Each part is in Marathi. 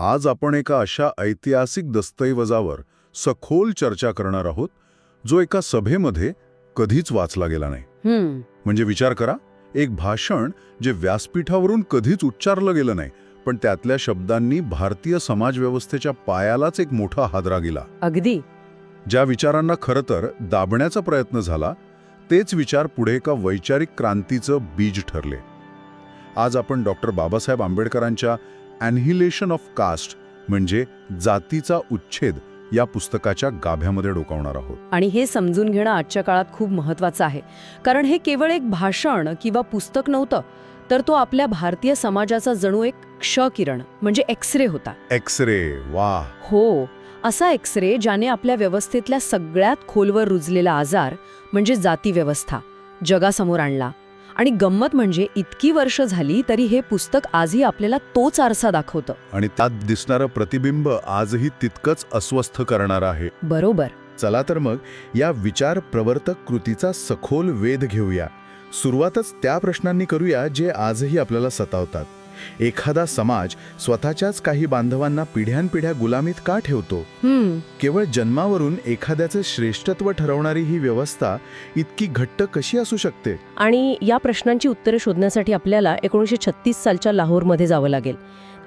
आज आपण एका अशा ऐतिहासिक दस्तऐवजावर सखोल चर्चा करणार आहोत जो एका सभेमध्ये कधीच वाचला गेला नाही. म्हणजे विचार करा एक भाषण जे व्यासपीठावरून कधीच उच्चारलं गेलं नाही पण त्यातल्या शब्दांनी भारतीय समाजव्यवस्थेच्या पायालाच एक मोठा हादरा गेला. अगदी. ज्या विचारांना खरं तर दाबण्याचा प्रयत्न झाला तेच विचार पुढे एका वैचारिक क्रांतीचं बीज ठरले. आज आपण डॉक्टर बाबासाहेब आंबेडकरांच्या ॲन्हिलेशन ऑफ कास्ट म्हणजे जातीचा उच्छेद या पुस्तकाच्या गाभ्यामध्ये डोकावणार आहोत. आणि हे समजून घेणं आजच्या काळात खूप महत्वाचं आहे. कारण हे केवळ एक भाषण किंवा पुस्तक नव्हतं तर तो आपल्या भारतीय समाजाचा जणू एक क्षकिरण म्हणजे एक्सरे होता. एक्स रे वा. हो असा एक्सरे ज्याने आपल्या व्यवस्थेतल्या सगळ्यात खोलवर रुजलेला आजार म्हणजे जाती व्यवस्था जगासमोर आणला. आणि गंमत म्हणजे इतकी वर्ष झाली तरी हे पुस्तक आजही आपल्याला तोच आरसा दाखवतं. आणि त्यात दिसणारं प्रतिबिंब आजही तितकंच अस्वस्थ करणार आहे. बरोबर. चला तर मग या विचार प्रवर्तक कृतीचा सखोल वेध घेऊया. सुरुवातच त्या प्रश्नांनी करूया जे आजही आपल्याला सतावतात. एखादा समाज स्वतःच्याच काही बांधवांना पिढ्यानपिढ्या गुलामीत का ठेवतो? केवळ जन्मावरून एखाद्याचं श्रेष्ठत्व ठरवणारी ही व्यवस्था इतकी घट्ट कशी असू शकते? आणि या प्रश्नांची उत्तरे शोधण्यासाठी आपल्याला एकोणीसशे छत्तीस सालच्या लाहोरमध्ये जावं लागेल.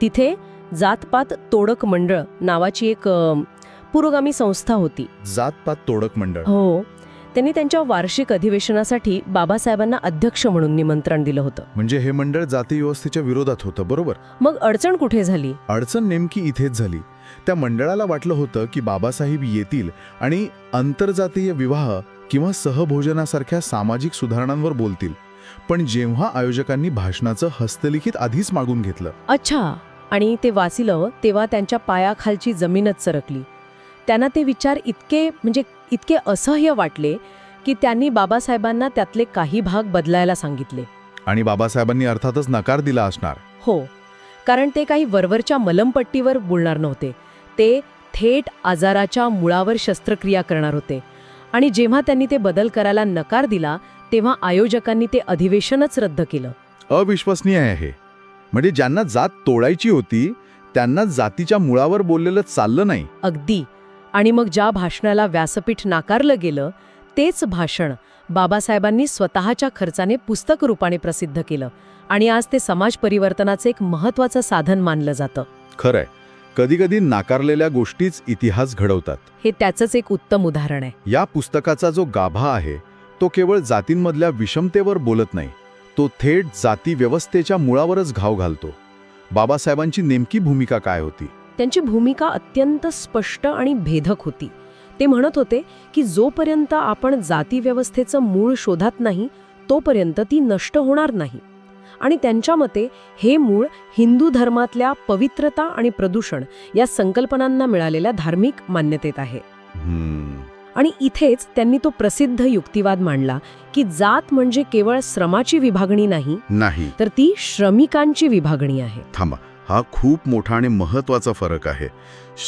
तिथे जातपात तोडक मंडळ नावाची एक पुरोगामी संस्था होती. जातपात तोडक मंडळ. हो. त्यांनी त्यांच्या वार्षिक अधिवेशनासाठी बाबासाहेबांना अध्यक्ष म्हणून निमंत्रण दिलं होतं. म्हणजे हे मंडळ जाती व्यवस्थेच्या विरोधात होतं बरोबर? मग अडचण कुठे झाली? अडचण नेमकी इथेच झाली. त्या मंडळाला वाटलं होतं की बाबासाहेब येतील आणि आंतरजातीय विवाह किंवा सहभोजनासारख्या सामाजिक सुधारणांवर बोलतील. पण जेव्हा आयोजकांनी भाषणाचं हस्तलिखित आधीच मागून घेतलं. अच्छा! आणि ते वाचिलं तेव्हा त्यांच्या पायाखालची जमीनच सरकली. त्यांना ते विचार इतके म्हणजे इतके असह्य वाटले की त्यांनी बाबासाहेबांना त्यातले काही भाग बदलायला सांगितले. आणि बाबासाहेबांनी अर्थातच नकार दिला असणार. हो कारण ते काही वरवरच्या मलमपट्टीवर बोलणार नव्हते. ते थेट आजाराच्या मुळावर शस्त्रक्रिया करणार होते. आणि जेव्हा त्यांनी ते बदल करायला नकार दिला तेव्हा आयोजकांनी ते अधिवेशनच रद्द केलं. अविश्वसनीय आहे म्हणजे ज्यांना जात तोडायची होती त्यांना जातीच्या मुळावर बोललेलं चाललं नाही. अगदी. आणि मग ज्या भाषणाला व्यासपीठ नाकारलं गेलं तेच भाषण बाबासाहेबांनी स्वतःच्या खर्चाने पुस्तक रूपाने प्रसिद्ध केलं आणि आज ते समाज परिवर्तनाचं एक महत्वाचं साधन मानलं जातं. खरंय. कधीकधी नाकारलेल्या गोष्टीच इतिहास घडवतात. हे त्याचंच एक उत्तम उदाहरण आहे. या पुस्तकाचा जो गाभा आहे तो केवळ जातींमधल्या विषमतेवर बोलत नाही तो थेट जाती व्यवस्थेच्या मुळावरच घाव घालतो. बाबासाहेबांची नेमकी भूमिका काय होती? त्यांची भूमिका अत्यंत स्पष्ट आणि भेदक होती. ते म्हणत होते की जोपर्यंत आपण जाती व्यवस्थेचं मूळ शोधात नाही तोपर्यंत ती नष्ट होणार नाही. आणि त्यांच्या मते हे मूळ हिंदू धर्मातल्या पवित्रता आणि प्रदूषण या संकल्पनांना मिळालेल्या धार्मिक मान्यतेत आहे. हम्म, आणि इथेच त्यांनी तो प्रसिद्ध युक्तिवाद मांडला की जात म्हणजे केवळ श्रमाची विभागणी नाही नाही. तर ती श्रमिकांची विभागणी आहे. थांबा. हा खूप मोठा आणि महत्त्वाचा फरक आहे.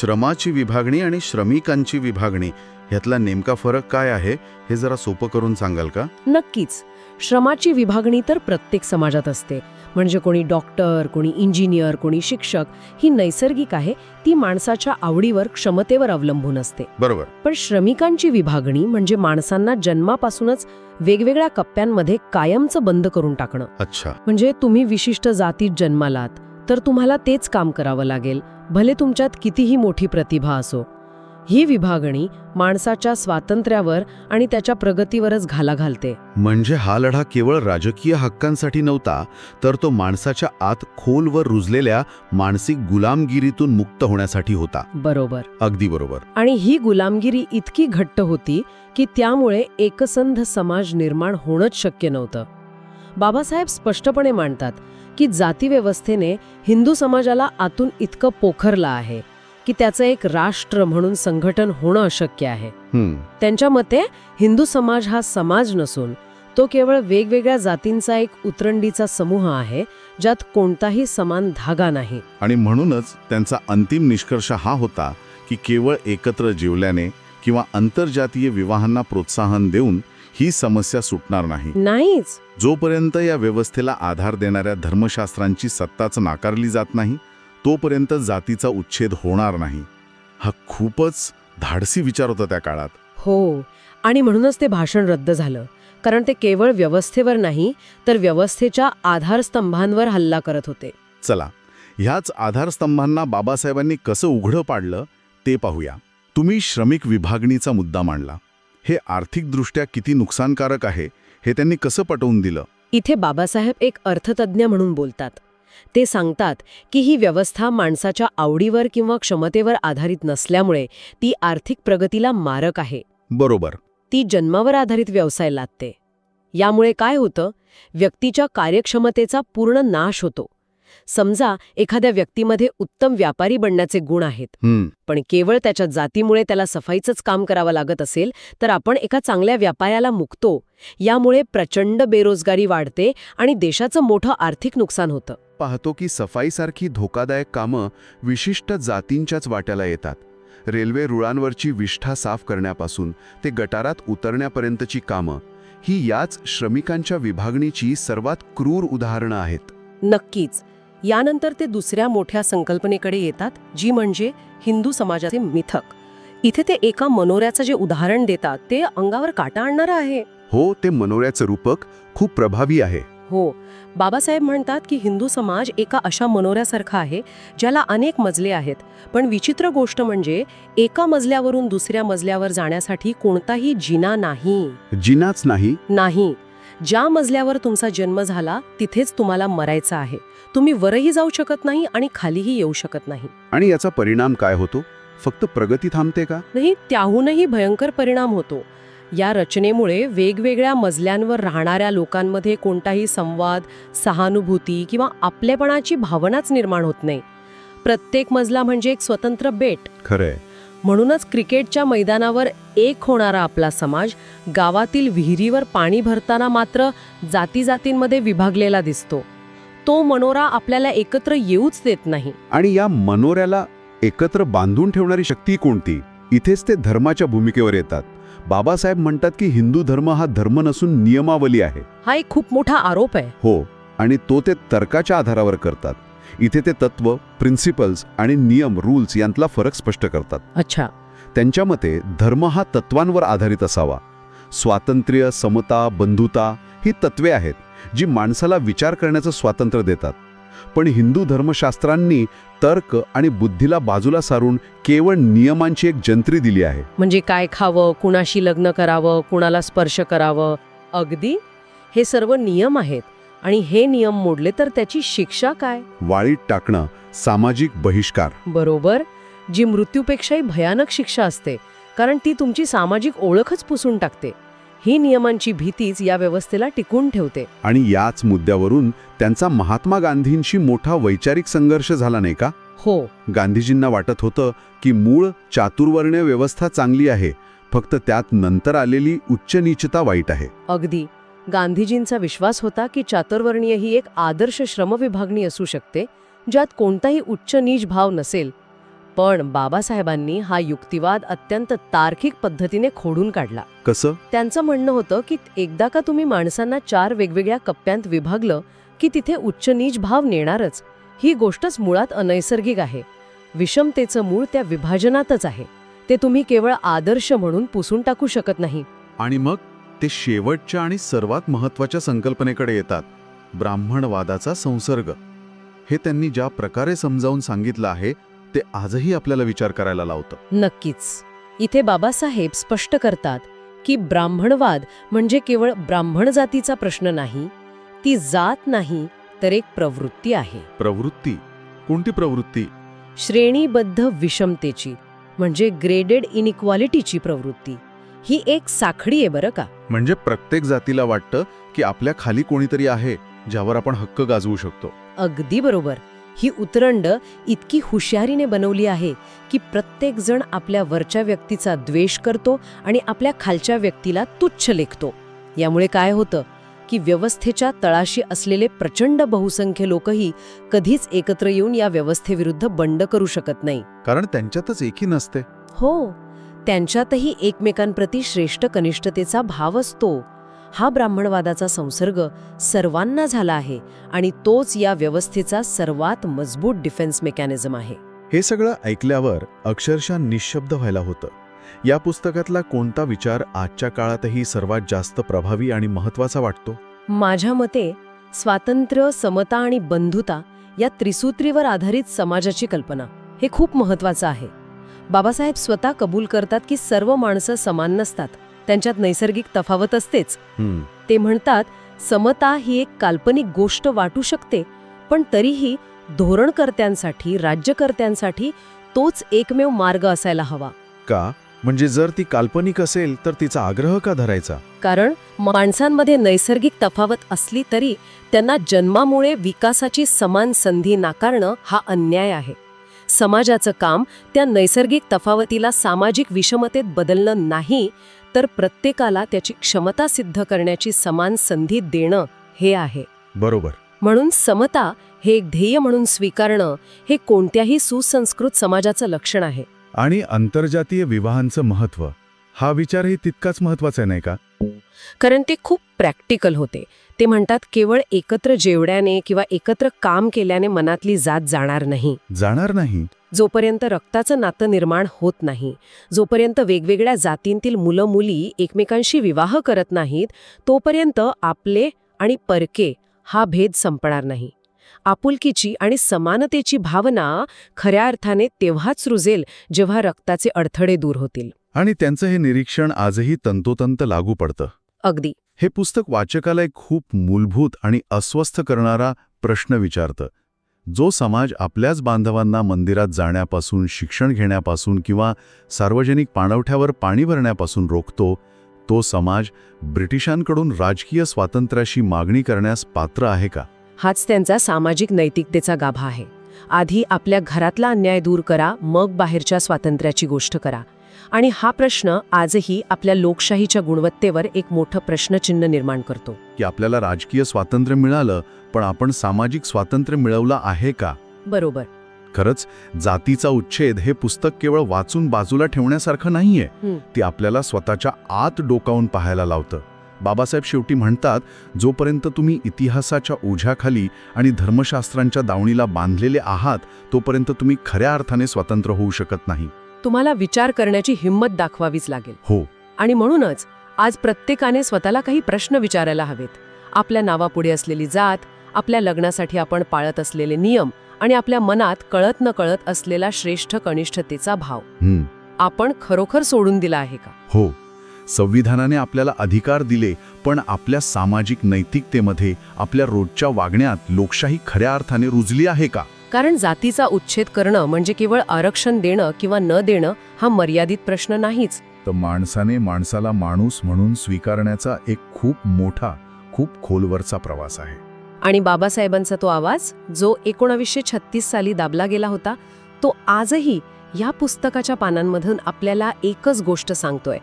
श्रमाची विभागणी आणि श्रमिकांची विभागणी ह्यातला नेमका फरक काय आहे हे जरा सोपं करून सांगाल का? नक्कीच. श्रमाची विभागणी तर प्रत्येक समाजात असते. म्हणजे कोणी डॉक्टर कोणी इंजिनियर कोणी शिक्षक ही नैसर्गिक आहे ती माणसाच्या आवडीवर क्षमतेवर अवलंबून असते. बरोबर. पण श्रमिकांची विभागणी म्हणजे माणसांना जन्मापासूनच वेगवेगळ्या कप्प्यांमध्ये कायमचं बंद करून टाकणं. अच्छा. म्हणजे तुम्ही विशिष्ट जातीत जन्मालात तर तुम्हाला तेच काम करावं लागेल. भले तुमच्यात कितीही मोठी प्रतिभा असो. ही विभागणी माणसाच्या स्वातंत्र्यावर आणि त्याच्या प्रगतीवरच घाला घालते. म्हणजे हा लढा केवळ राजकीय हक्कांसाठी नव्हता तर तो माणसाच्या आत खोलवर रुजलेल्या मानसिक गुलामगिरीतून मुक्त होण्यासाठी होता. बरोबर. अगदी बरोबर. आणि ही गुलामगिरी इतकी घट्ट होती की त्यामुळे एकसंध समाज निर्माण होणंच शक्य नव्हतं. बाबासाहेब स्पष्टपणे मांडतात की जातीव्यवस्थेने हिंदू समाजाला आतून इतकं पोखरलं आहे की त्याचं एक राष्ट्र म्हणून संघटन होणं अशक्य आहे. त्यांच्या मते हिंदू समाज हा समाज नसून तो केवळ वेगवेगळ्या जातींचा एक उतरंडीचा समूह आहे ज्यात कोणताही समान धागा नाही. आणि म्हणूनच त्यांचा अंतिम निष्कर्ष हा होता की केवळ एकत्र जीवल्याने किंवा आंतरजातीय विवाहांना प्रोत्साहन देऊन ही समस्या सुटणार नाही. नाहीच. जोपर्यंत या व्यवस्थेला आधार देणाऱ्या धर्मशास्त्रांची सत्ताच नाकारली जात नाही तोपर्यंत जातीचा उच्छेद होणार नाही. हा खूपच धाडसी विचार होता त्या काळात. हो आणि म्हणूनच ते भाषण रद्द झालं. कारण ते केवळ व्यवस्थेवर नाही तर व्यवस्थेच्या आधारस्तंभांवर हल्ला करत होते. चला ह्याच आधारस्तंभांना बाबासाहेबांनी कसं उघडं पाडलं ते पाहूया. तुम्ही श्रमिक विभागणीचा मुद्दा मांडला. हे आर्थिकदृष्ट्या किती नुकसानकारक आहे हे त्यांनी कसं पटवून दिलं? इथे बाबासाहेब एक अर्थतज्ञ म्हणून बोलतात. ते सांगतात की ही व्यवस्था माणसाच्या आवडीवर किंवा क्षमतेवर आधारित नसल्यामुळे ती आर्थिक प्रगतीला मारक आहे. बरोबर. ती जन्मावर आधारित व्यवसाय लादते. यामुळे काय होतं? व्यक्तीच्या कार्यक्षमतेचा पूर्ण नाश होतो. समजा एखाद्या व्यक्तीमध्ये उत्तम व्यापारी बनण्याचे गुण आहेत. पण केवळ त्याच्या जातीमुळे त्याला सफाईचंच काम करावं लागत असेल तर आपण एका चांगल्या व्यापाऱ्याला मुकतो. यामुळे प्रचंड बेरोजगारी वाढते आणि देशाचं मोठं आर्थिक नुकसान होतं. पाहतो की सफाईसारखी धोकादायक कामं विशिष्ट जातींच्याच वाट्याला येतात. रेल्वे रुळांवरची विष्ठा साफ करण्यापासून ते गटारात उतरण्यापर्यंतची कामं ही याच श्रमिकांच्या विभागणीची सर्वात क्रूर उदाहरणं आहेत. नक्कीच. यानंतर ते दुसऱ्या मोठ्या संकल्पनेकडे येतात जी म्हणजे हिंदू समाजाचे मिथक. इथे ते एका मनोऱ्याचं जे उदाहरण देतात ते अंगावर काटा आणणारं आहे. हो ते मनोऱ्याचं रूपक खूप प्रभावी आहे. हो. बाबासाहेब म्हणतात की हिंदू समाज एका अशा मनोऱ्यासारखा आहे ज्याला अनेक मजले आहेत. पण विचित्र गोष्ट म्हणजे एका मजल्यावरून दुसऱ्या मजल्यावर जाण्यासाठी कोणताही जिना नाही. जिनाच नाही. नाही. ज्या मजल्यावर तुमचा जन्म झाला तिथेच तुम्हाला मरायचं आहे. तुम्ही वरही जाऊ शकत नाही आणि खालीही येऊ शकत नाही. आणि याचा परिणाम काय होतो? फक्त प्रगती थांबते का? नाही त्याहूनही भयंकर परिणाम होतो. या रचनेमुळे वेगवेगळ्या मजल्यांवर राहणाऱ्या लोकांमध्ये कोणताही संवाद सहानुभूती किंवा आपलेपणाची भावनाच निर्माण होत नाही. प्रत्येक मजला म्हणजे एक स्वतंत्र बेट. खरंय. म्हणूनच क्रिकेटच्या मैदानावर एक होणारा आपला समाज गावातील विहिरीवर पाणी भरताना मात्र जाती जातींमध्ये विभागलेला दिसतो. तो मनोरा आपल्याला एकत्र येऊच देत नाही. आणि या मनोऱ्याला एकत्र बांधून ठेवणारी शक्ती कोणती? इथेच ते धर्माच्या भूमिकेवर येतात. बाबासाहेब म्हणतात की हिंदू धर्म हा धर्म नसून नियमावली आहे. हा एक खूप मोठा आरोप आहे. हो आणि तो ते तर्काच्या आधारावर करतात. इथे ते तत्व प्रिन्सिपल्स आणि नियम रूल्स यांतला फरक स्पष्ट करतात. अच्छा. त्यांच्या मते धर्म हा तत्वांवर आधारित असावा. स्वातंत्र्य समता बंधुता ही तत्वे आहेत जी माणसाला विचार करण्याचं स्वातंत्र्य देतात. पण हिंदू धर्मशास्त्रांनी तर्क आणि बुद्धीला बाजूला सारून केवळ नियमांची एक जंत्री दिली आहे. म्हणजे काय खावं कुणाशी लग्न करावं कुणाला स्पर्श करावं? अगदी? हे सर्व नियम आहेत. आणि हे नियम मोडले तर त्याची शिक्षा काय? वाळीत टाकणं सामाजिक बहिष्कार. बरोबर. जी मृत्यूपेक्षाही भयानक शिक्षा असते कारण ती तुमची सामाजिक ओळखच पुसून टाकते. ही नियमांची भीतीच या व्यवस्थेला टिकून ठेवते. आणि याच मुद्द्यावरून त्यांचा महात्मा गांधींशी मोठा वैचारिक संघर्ष झाला नाही का? हो. गांधीजींना वाटत होतं की मूळ चातुर्वर्ण्य व्यवस्था चांगली आहे फक्त त्यात नंतर आलेली उच्च नीचता वाईट आहे. अगदी. गांधीजींचा विश्वास होता की चातुर्वर्णीय ही एक आदर्श श्रमविभागणी असू शकते ज्यात कोणताही उच्च नीच भाव नसेल. पण बाबासाहेबांनी हा युक्तिवाद अत्यंत तार्किक पद्धतीने खोडून काढला. कसं? त्यांचं म्हणणं होतं की एकदा का तुम्ही माणसांना चार वेगवेगळ्या कप्प्यांत विभागलं की तिथे उच्च नीच भाव नेणारच. ही गोष्टच मुळात अनैसर्गिक आहे. विषमतेचं मूळ त्या विभाजनातच आहे. ते तुम्ही केवळ आदर्श म्हणून पुसून टाकू शकत नाही. आणि मग? ते शेवटच्या आणि सर्वात महत्त्वाच्या संकल्पनेकडे येतात ब्राह्मणवादाचा संसर्ग. हे त्यांनी ज्या प्रकारे समजावून सांगितलं आहे ते आजही आपल्याला विचार करायला लावतं. नक्कीच. इथे बाबासाहेब स्पष्ट करतात की ब्राह्मणवाद म्हणजे केवळ ब्राह्मण जातीचा प्रश्न नाही ती जात नाही तर एक प्रवृत्ती आहे. प्रवृत्ती? कोणती प्रवृत्ती? श्रेणीबद्ध विषमतेची म्हणजे ग्रेडेड इनइक्वालिटीची प्रवृत्ती. ही एक साखळी आहे बरं का. म्हणजे प्रत्येक जातीला वाटतं की आपल्या खाली कोणीतरी आहे ज्यावर आपण हक्क गाजवू शकतो. अगदी बरोबर. ही उतरंड इतकी हुशारीने बनवली आहे की प्रत्येक जण आपल्या वरच्या व्यक्तीचा द्वेष करतो आणि आपल्या खालच्या व्यक्तीला तुच्छ लेखतो. यामुळे काय होतं की व्यवस्थेच्या तळाशी असलेले प्रचंड बहुसंख्य लोकही कधीच एकत्र येऊन या व्यवस्थेविरुद्ध बंड करू शकत नाही. कारण त्यांच्यातच एकी नसते. हो. त्यांच्यातही एकमेकांप्रती श्रेष्ठ कनिष्ठतेचा भाव असतो. हा ब्राह्मणवादाचा संसर्ग सर्वांना झाला आहे आणि तोच या व्यवस्थेचा सर्वात मजबूत डिफेन्स मेकॅनिझम आहे. हे सगळं ऐकल्यावर अक्षरशः निशब्द व्हायला होतं. या पुस्तकातला कोणता विचार आजच्या काळातही सर्वात जास्त प्रभावी आणि महत्त्वाचा वाटतो? माझ्या मते स्वातंत्र्य समता आणि बंधुता या त्रिसूत्रीवर आधारित समाजाची कल्पना हे खूप महत्वाचं आहे. बाबासाहेब स्वतः कबूल करतात की सर्व माणसं समान नसतात. त्यांच्यात नैसर्गिक तफावत असतेच. ते म्हणतात समता ही एक काल्पनिक गोष्ट वाटू शकते पण तरीही धोरणकर्त्यांसाठी राज्यकर्त्यांसाठी तोच एकमेव मार्ग असायला हवा. का? म्हणजे जर ती काल्पनिक असेल तर तिचा आग्रह का धरायचा? कारण माणसांमध्ये नैसर्गिक तफावत असली तरी त्यांना जन्मामुळे विकासाची समान संधी नाकारणं हा अन्याय आहे. समाजाचं काम त्या नैसर्गिक तफावतीला सामाजिक विषमतेत बदलणं नाही तर प्रत्येकाला त्याची क्षमता सिद्ध करण्याची समान संधी देणं हे आहे. बरोबर. म्हणून समता हे एक ध्येय म्हणून स्वीकारणं हे कोणत्याही सुसंस्कृत समाजाचं लक्षण आहे. आणि आंतरजातीय विवाहांचं महत्त्व हा विचारही तितकाच महत्त्वाचा नाही का? कारण ते खूप प्रॅक्टिकल होते. ते म्हणतात केवळ एकत्र जेवण्याने किंवा एकत्र काम केल्याने मनातली जात जाणार नाही. जाणार नाही. जोपर्यंत रक्ताचं नातं निर्माण होत नाही जोपर्यंत वेगवेगळ्या जातींतील मुलं मुली एकमेकांशी विवाह करत नाहीत तोपर्यंत आपले आणि परके हा भेद संपणार नाही. आपुलकीची आणि समानतेची भावना खऱ्या अर्थाने तेव्हाच रुजेल जेव्हा रक्ताचे अडथळे दूर होतील. आणि त्यांचं हे निरीक्षण आजही तंतोतंत लागू पडतं. अगदी. हे पुस्तक वाचकाला एक खूप मूलभूत आणि अस्वस्थ करणारा प्रश्न विचारतं. जो समाज आपल्याच बांधवांना मंदिरात जाण्यापासून शिक्षण घेण्यापासून किंवा सार्वजनिक पाणवठ्यावर पाणी भरण्यापासून रोखतो तो समाज ब्रिटिशांकडून राजकीय स्वातंत्र्याशी मागणी करण्यास पात्र आहे का? हाच त्यांचा सामाजिक नैतिकतेचा गाभा आहे. आधी आपल्या घरातला अन्याय दूर करा मग बाहेरच्या स्वातंत्र्याची गोष्ट करा. आणि हा प्रश्न आजही आपल्या लोकशाहीच्या गुणवत्तेवर एक मोठं प्रश्नचिन्ह निर्माण करतो. की आपल्याला राजकीय स्वातंत्र्य मिळालं पण आपण सामाजिक स्वातंत्र्य मिळवलं आहे का? बरोबर. खरंच जातीचा उच्छेद हे पुस्तक केवळ वाचून बाजूला ठेवण्यासारखं नाहीये. ती आपल्याला स्वतःच्या आत डोकावून पाहायला लावतं. बाबासाहेब शेवटी म्हणतात जोपर्यंत तुम्ही इतिहासाच्या ओझ्याखाली आणि धर्मशास्त्रांच्या दावणीला बांधलेले आहात तोपर्यंत तुम्ही खऱ्या अर्थाने स्वतंत्र होऊ शकत नाही. तुम्हाला विचार करण्याची हिंमत दाखवावीच लागेल. हो. आणि म्हणूनच आज प्रत्येकाने स्वतःला काही प्रश्न विचारायला हवेत. आपल्या नावापुढे असलेली जात आपल्या लग्नासाठी आपण पाळत असलेले नियम आणि आपल्या मनात कळत न कळत असलेला श्रेष्ठ कनिष्ठतेचा भाव. आपण खरोखर सोडून दिला आहे का? हो. संविधानाने आपल्याला अधिकार दिले पण आपल्या सामाजिक नैतिकतेमध्ये आपल्या रोजच्या वागण्यात लोकशाही खऱ्या अर्थाने रुजली आहे का? कारण जातीचा उच्छेद करणं म्हणजे केवळ आरक्षण देणं किंवा न देणं हा मर्यादित प्रश्न नाहीच. तर माणसाने माणसाला माणूस म्हणून स्वीकारण्याचा एक खूप मोठा खूप खोलवरचा प्रवास आहे. आणि बाबासाहेबांचा तो आवाज जो एकोणावीसशे छत्तीस साली दाबला गेला होता तो आजही या पुस्तकाच्या पानांमधून आपल्याला एकच गोष्ट सांगतोय.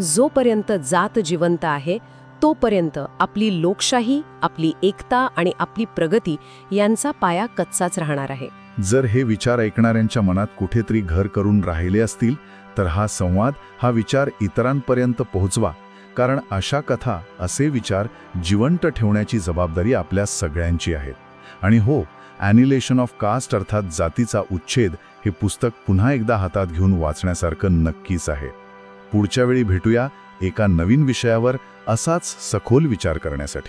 जोपर्यंत जात जिवंत आहे तोपर्यंत आपली लोकशाही आपली एकता आणि आपली प्रगती यांचा पाया कच्चाच राहणार आहे. जर हे विचार ऐकणाऱ्यांच्या मनात कुठेतरी घर करून राहिले असतील तर हा संवाद हा विचार इतरांपर्यंत पोहोचवा. कारण अशा कथा असे विचार जिवंत ठेवण्याची जबाबदारी आपल्या सगळ्यांची आहे आणि हो ॲनिलेशन ऑफ कास्ट अर्थात जातीचा उच्छेद हे पुस्तक पुन्हा एकदा हातात घेऊन वाचण्यासारखं नक्कीच आहे. पुढच्या वेळी भेटूया. एका नवीन विषयावर असाच सखोल विचार करण्यासाठी.